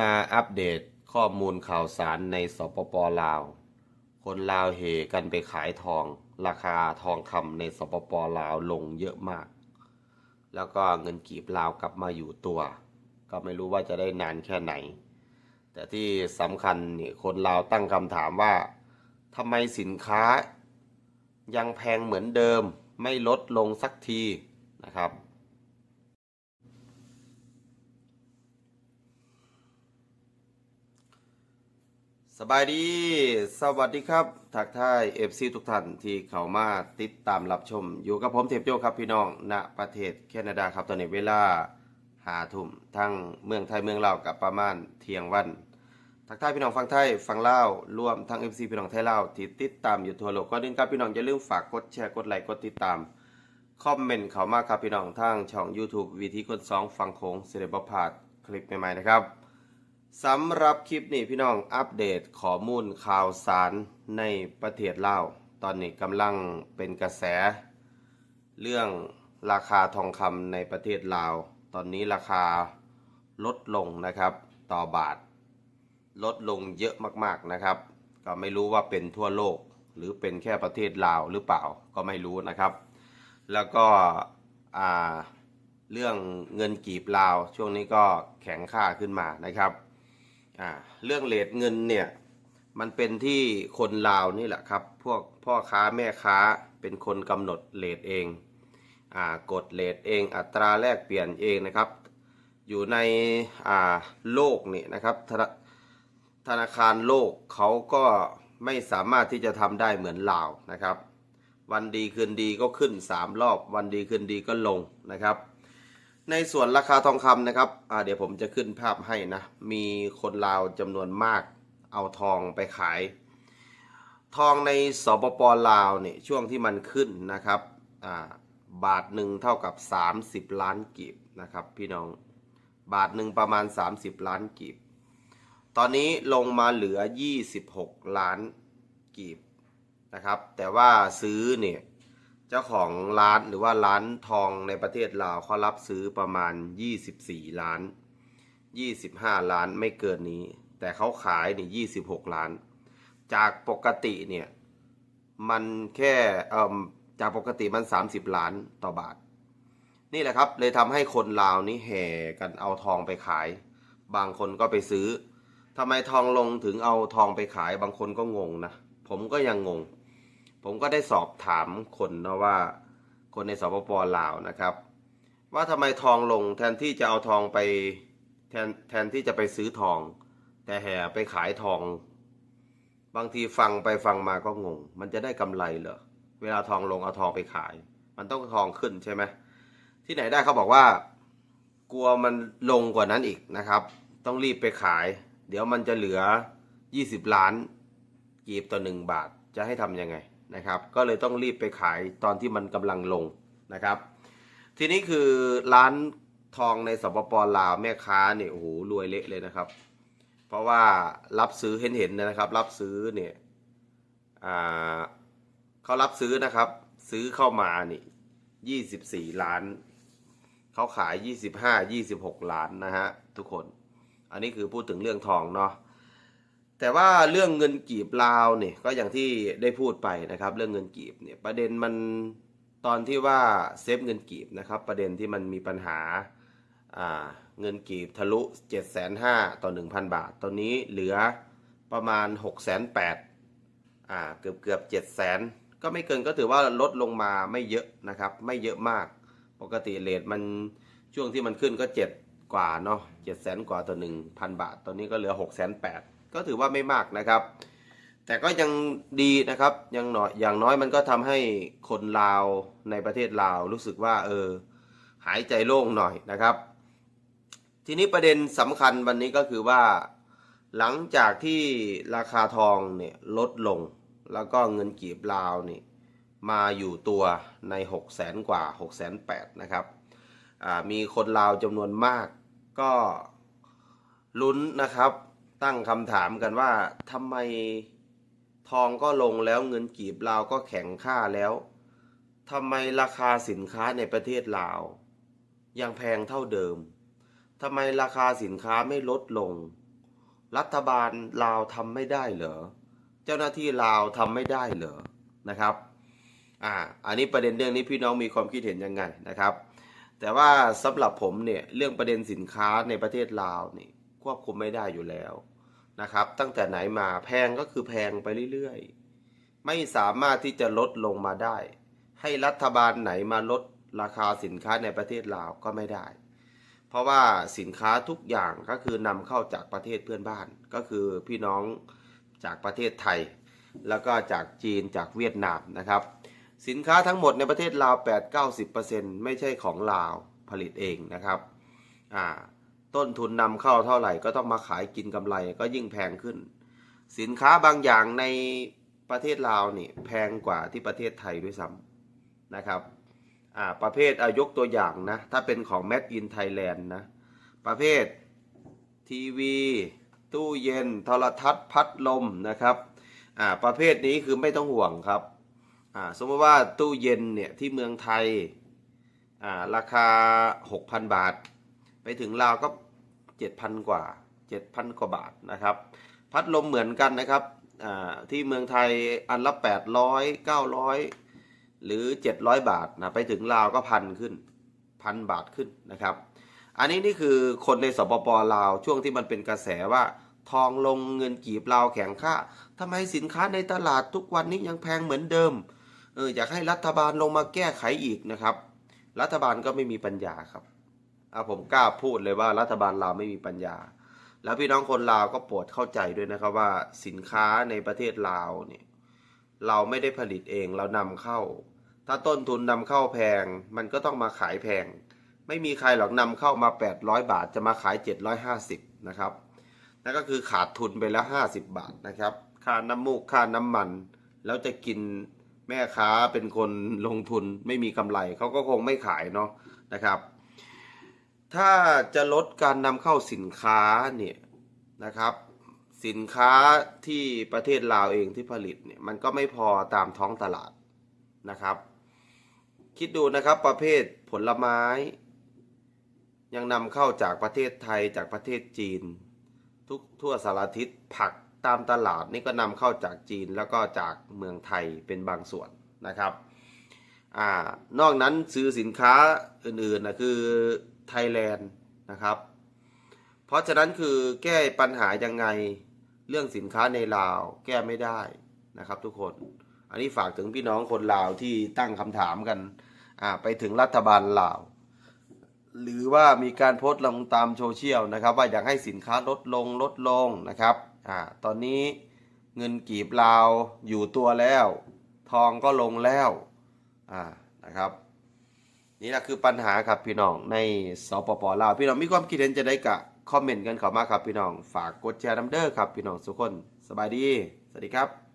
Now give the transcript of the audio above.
มาอัปเดตข้อมูลข่าวสารในสปปลาว คนลาวเฮกันไปขายทอง ราคาทองคำในสปปลาวลงเยอะมาก แล้วก็เงินกีบลาวกลับมาอยู่ตัว ก็ไม่รู้ว่าจะได้นานแค่ไหน แต่ที่สำคัญนี่คนลาวตั้งคำถามว่าทำไมสินค้า ยังแพงเหมือนเดิมไม่ลดลงสักทีนะครับ สบายดี สวัสดีครับ ทักทายเอฟซีทุกท่านที่เข้ามาติดตามรับชม อยู่กับผมเทพโจครับพี่น้อง ณ ประเทศแคนาดาครับ ตอนนี้เวลาหาทุ่มทั้งเมืองไทยเมืองลาวกับประมาณเที่ยงวัน ทักทายพี่น้องฟังไทยฟังลาวรวมทั้ง FC พี่น้องไทยลาวที่ติดตามอยู่ทั่วโลกก็ดินครับพี่น้องอย่าลืมฝากกดแชร์กดไลค์กดติดตามคอมเมนต์เข้ามาครับพี่น้องทางช่อง YouTube วิธีคนสองฟังโค้งเสด็จบพาดคลิปใหม่ๆนะครับ สำหรับคลิปนี้พี่น้องอัปเดตข้อมูลข่าวสารในประเทศลาวตอนนี้กำลังเป็นกระแส เรื่องราคาทองคำในประเทศลาว ตอนนี้ราคาลดลงนะครับต่อบาท ลดลงเยอะมากๆนะครับ ก็ไม่รู้ว่าเป็นทั่วโลก หรือเป็นแค่ประเทศลาวหรือเปล่าก็ไม่รู้นะครับ แล้วก็เรื่องเงินกีบลาวช่วงนี้ก็แข็งค่าขึ้นมานะครับ อ่าเรื่องเลทเงินเนี่ย มันเป็นที่คนลาวนี่แหละครับ พวกพ่อค้าแม่ค้าเป็นคนกำหนดเลทเองอ่ากดเลทเองอัตราแลกเปลี่ยนเองนะครับ อยู่ในอ่าโลกนี่นะครับธนาธนาคารโลกเขาก็ไม่สามารถที่จะทำได้เหมือนลาวนะครับ วันดีคืนดีก็ขึ้น 3 รอบ วันดีคืนดีก็ลงนะครับ ในส่วนราคาทองคำนะครับเดี๋ยวผมจะขึ้นภาพให้นะ มีคนลาวจำนวนมากเอาทองไปขาย ทองในสปปลาวเนี่ยช่วงที่มันขึ้นนะครับาบาทหนึ่งเท่ากับ 30 ล้านกีบนะครับพี่น้อง บาทหนึ่งประมาณ 30 ล้านกีบ ตอนนี้ลงมาเหลือ 26 ล้านกีบนะครับ แต่ว่าซื้อเนี่ย เจ้าของร้านหรือว่าร้านทองในประเทศลาวเขารับซื้อประมาณ 24 ล้าน 25 ล้านไม่เกินนี้ แต่เขาขายนี่ 26 ล้าน จากปกติเนี่ย มันแค่เอ่มจากปกติมัน 30 ล้านต่อบาท นี่แหละครับ เลยทำให้คนลาวนี่แห่กันเอาทองไปขาย บางคนก็ไปซื้อทำไมทองลงถึงเอาทองไปขายบางคนก็งงนะ ผมก็ยังงง ผมก็ได้สอบถามคนนะว่า คนในสปปลาวนะครับ ว่าทำไมทองลงแทนที่จะเอาทองไปแทนแทนที่จะไปซื้อทอง แต่แห่ไปขายทอง บางทีฟังไปฟังมาก็งง มันจะได้กำไรเหรอเวลาทองลงเอาทองไปขาย มันต้องทองขึ้นใช่ไหมที่ไหนได้เขาบอกว่า กลัวมันลงกว่านั้นอีกนะครับ ต้องรีบไปขาย เดี๋ยวมันจะเหลือ 20 ล้านกีบต่อหนึ่งบาทจะให้ทำยังไง นะครับ ก็เลยต้องรีบไปขายตอนที่มันกำลังลงนะครับ ทีนี้คือร้านทองในสปปลาวแม่ค้าเนี่ยโอ้โหรวยเละเลยนะครับ เพราะว่ารับซื้อเห็นเห็นๆนะครับ รับซื้อเนี่ยอ่าเขารับซื้อนะครับ ซื้อเข้ามานี่ยี่สิบสี่ล้านเขาขายยี่สิบห้ายี่สิบหกล้านนะฮะทุกคน อันนี้คือพูดถึงเรื่องทองเนาะ แต่ว่าเรื่องเงินกีบลาวเนี่ยก็อย่างที่ได้พูดไปนะครับ เรื่องเงินกีบเนี่ยประเด็นมันตอนที่ว่าเซฟเงินกีบนะครับ ประเด็นที่มันมีปัญหาเงินกีบทะลุ 7 5 0 0 0ต่อ 1,000 บาท ตอนนี้เหลือประมาณ 6 8 0 0 0อ่าเกือบเกือบ7 0 0 0 0 ก็ไม่เกินก็ถือว่าลดลงมาไม่เยอะนะครับ ไม่เยอะมาก ปกติเลทมันช่วงที่มันขึ้นก็ 7 กว่าเนาะ7 0 0 0 0กว่าต่อ 1,000 บาท ตอนนี้ก็เหลือ 6 8 0 0 0 ก็ถือว่าไม่มากนะครับ แต่ก็ยังดีนะครับยังหน่อยอย่างน้อยมันก็ทำให้คนลาวในประเทศลาวรู้สึกว่าเออหายใจโล่งหน่อยนะครับ ทีนี้ประเด็นสำคัญวันนี้ก็คือว่า หลังจากที่ราคาทองเนี่ยลดลง แล้วก็เงินกีบลาวนี่มาอยู่ตัวใน 6 0แสนกว่า 6 8 0 0 0นะครับอ่ามีคนลาวจำนวนมากก็ลุ้นนะครับ ตั้งคำถามกันว่าทำไมทองก็ลงแล้วเงินกีบลาวก็แข็งค่าแล้วทำไมราคาสินค้าในประเทศลาว ยังแพงเท่าเดิมทำไมราคาสินค้าไม่ลดลง รัฐบาลลาวทำไม่ได้เหรอ เจ้าหน้าที่ลาวทำไม่ได้เหรอ นะครับ อ่า อันนี้ประเด็นเรื่องนี้พี่น้องมีความคิดเห็นยังไงนะครับ แต่ว่าสำหรับผมเนี่ยเรื่องประเด็นสินค้าในประเทศลาวนี่ควบคุมไม่ได้อยู่แล้ว นะครับ ตั้งแต่ไหนมาแพงก็คือแพงไปเรื่อยๆ ไม่สามารถที่จะลดลงมาได้ ให้รัฐบาลไหนมาลดราคาสินค้าในประเทศลาวก็ไม่ได้ เพราะว่าสินค้าทุกอย่างก็คือนำเข้าจากประเทศเพื่อนบ้าน ก็คือพี่น้องจากประเทศไทย แล้วก็จากจีนจากเวียดนามนะครับ สินค้าทั้งหมดในประเทศลาว 8-90%ไม่ใช่ของลาวผลิตเองนะครับอ่า ต้นทุนนำเข้าเท่าไหร่ก็ต้องมาขายกินกำไรก็ยิ่งแพงขึ้น สินค้าบางอย่างในประเทศลาวนี่แพงกว่าที่ประเทศไทยด้วยซ้ำนะครับอ่าประเภทอายกตัวอย่างนะ ถ้าเป็นของ Made in Thailand นะ ประเภททีวี ตู้เย็น โทรทัศน์พัดลมนะครับอ่าประเภทนี้คือไม่ต้องห่วงครับอ่าสมมติว่าตู้เย็นเนี่ยที่เมืองไทยอ่าราคา 6,000 บาท ไปถึงลาวก็ 7,000 กว่า 7,000 กว่าบาทนะครับ พัดลมเหมือนกันนะครับที่เมืองไทยอันละ 800 900 หรือ 700 บาทนะไปถึงลาวก็พันขึ้นพันบาทขึ้นนะครับ อันนี้นี่คือคนในสปปลาวช่วงที่มันเป็นกระแสว่าทองลงเงินกีบลาวแข็งค่าทำไมสินค้าในตลาดทุกวันนี้ยังแพงเหมือนเดิมเอออยากให้รัฐบาลลงมาแก้ไขอีกนะครับ รัฐบาลก็ไม่มีปัญญาครับ อะผมกล้าพูดเลยว่ารัฐบาลลาวไม่มีปัญญา แล้วพี่น้องคนลาวก็โปรดเข้าใจด้วยนะครับว่าสินค้าในประเทศลาวเนี่ยเราไม่ได้ผลิตเองเรานำเข้า ถ้าต้นทุนนำเข้าแพง มันก็ต้องมาขายแพง ไม่มีใครหรอกนำเข้ามา 800 บาทจะมาขาย 750 นะครับนั่นก็คือขาดทุนไปแล้ว 50 บาทนะครับ ค่าน้ำมูกค่าน้ำมัน แล้วจะกินแม่ค้าเป็นคนลงทุนไม่มีกำไรเขาก็คงไม่ขายเนาะนะครับ ถ้าจะลดการนำเข้าสินค้าเนี่ยนะครับ สินค้าที่ประเทศลาวเองที่ผลิตเนี่ยมันก็ไม่พอตามท้องตลาดนะครับ คิดดูนะครับประเภทผลไม้ ยังนำเข้าจากประเทศไทยจากประเทศจีน ทุกทั่วสารทิศผักตามตลาดนี่ก็นำเข้าจากจีนแล้วก็จากเมืองไทยเป็นบางส่วนนะครับอ่านอกนั้นซื้อสินค้าอื่นๆนะคือ ไทยแลนด์นะครับ เพราะฉะนั้นคือแก้ปัญหายังไงเรื่องสินค้าในลาวแก้ไม่ได้นะครับ ทุกคน อันนี้ฝากถึงพี่น้องคนลาวที่ตั้งคำถามกันไปถึงรัฐบาลลาว หรือว่ามีการโพสต์ลงตามโซเชียลนะครับ ว่าอยากให้สินค้าลดลงลดลงนะครับอตอนนี้เงินกีบลาวอยู่ตัวแล้ว ทองก็ลงแล้วนะครับ นี่แหละคือปัญหาครับพี่น้องในสปปลาวพี่น้องมีความคิดเห็นจะได้กะคอมเมนต์กันเข้ามาครับพี่น้อง ฝากกดแชร์น้ำเด้อครับพี่น้องทุกคนสบายดี สวัสดีครับ